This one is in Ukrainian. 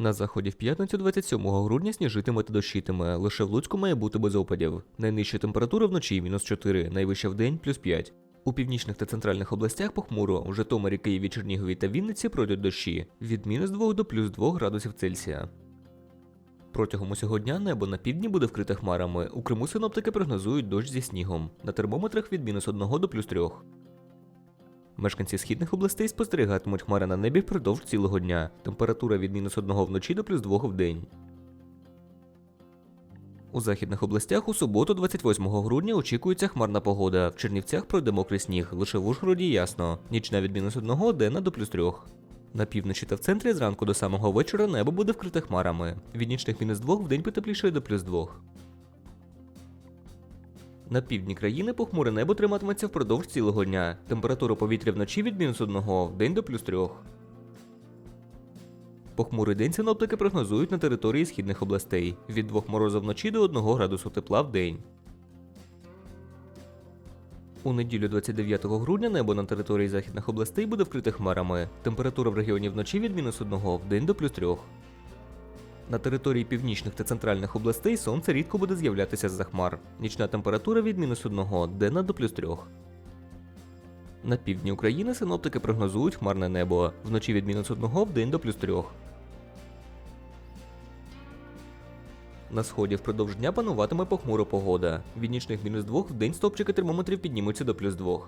На заході в п'ятницю 27 грудня сніжитиме дощитиме. Лише в Луцьку має бути без опадів. Найнижча температура вночі мінус 4, найвища в день плюс 5. У північних та центральних областях похмуро, у Житомирі, Києві, Чернігові та Вінниці пройдуть дощі від мінус 2 до плюс 2 градусів Цельсія. Протягом усього дня небо на півдні буде вкрите хмарами. У Криму синоптики прогнозують дощ зі снігом. На термометрах від мінус 1 до плюс 3. Мешканці східних областей спостерігатимуть хмари на небі впродовж цілого дня. Температура від мінус 1 вночі до плюс 2 в день. У західних областях у суботу, 28 грудня, очікується хмарна погода. В Чернівцях пройде мокрий сніг, лише в Ужгороді ясно. Нічна від мінус 1 денна до плюс 3. На півночі та в центрі зранку до самого вечора небо буде вкрите хмарами. Від нічних мінус 2 в день потеплішає до плюс 2. На півдні країни похмуре небо триматиметься впродовж цілого дня. Температура повітря вночі від мінус 1 в день до плюс 3. Похмурий день синоптики прогнозують на території східних областей від 2 морозу вночі до 1 градусу тепла в день. У неділю 29 грудня небо на території західних областей буде вкрите хмарами. Температура в регіоні вночі від мінус 1 в день до плюс 3. На території північних та центральних областей сонце рідко буде з'являтися з-за хмар. Нічна температура від мінус 1 денна до плюс 3. На півдні України синоптики прогнозують хмарне небо. Вночі від мінус 1 в день до плюс 3. На сході впродовж дня пануватиме похмура погода. Від нічних мінус 2 в день стопчики термометрів піднімуться до плюс 2.